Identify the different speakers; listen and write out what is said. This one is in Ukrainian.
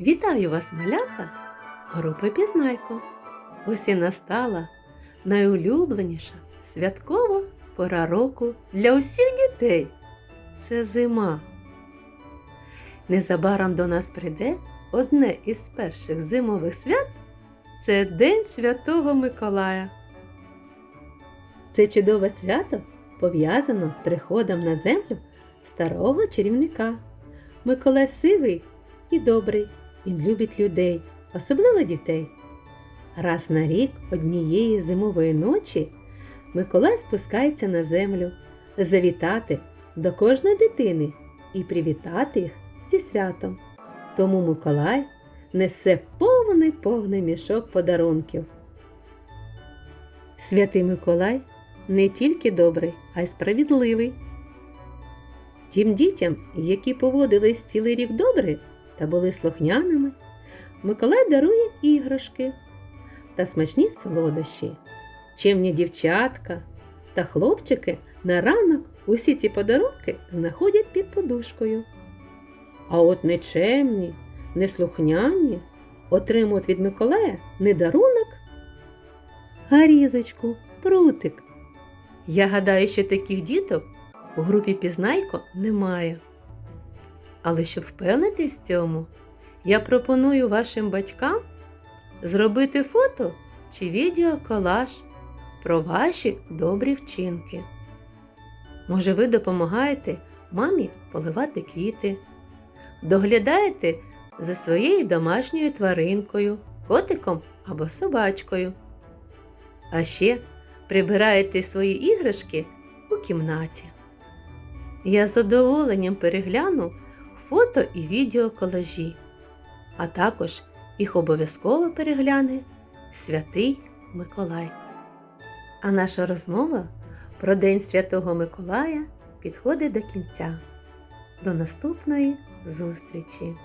Speaker 1: Вітаю вас, малята, група Пізнайко. Ось і настала найулюбленіша святкова пора року для усіх дітей. Це зима. Незабаром до нас прийде одне із перших зимових свят це День Святого Миколая. Це чудове свято пов'язано з приходом на землю старого чарівника. Миколай сивий і добрий. Він любить людей, особливо дітей. Раз на рік однієї зимової ночі Миколай спускається на землю завітати до кожної дитини і привітати їх зі святом. Тому Миколай несе повний повний мішок подарунків. Святий Миколай не тільки добрий, а й справедливий. Тим дітям, які поводились цілий рік добре та були слухняними, Миколай дарує іграшки та смачні солодощі. Чемні дівчатка та хлопчики на ранок усі ці подарунки знаходять під подушкою. А от нечемні, неслухняні отримують від Миколая не дарунок, а різочку, прутик. Я гадаю, що таких діток у групі Пізнайко немає. Але щоб впевнитись в цьому, я пропоную вашим батькам зробити фото чи відеоколаж про ваші добрі вчинки. Може, ви допомагаєте мамі поливати квіти, доглядаєте за своєю домашньою тваринкою, котиком або собачкою. А ще прибираєте свої іграшки у кімнаті. Я з задоволенням перегляну фото і відео колажі, а також їх обов'язково перегляне Святий Миколай. А наша розмова про День Святого Миколая підходить до кінця. До наступної зустрічі!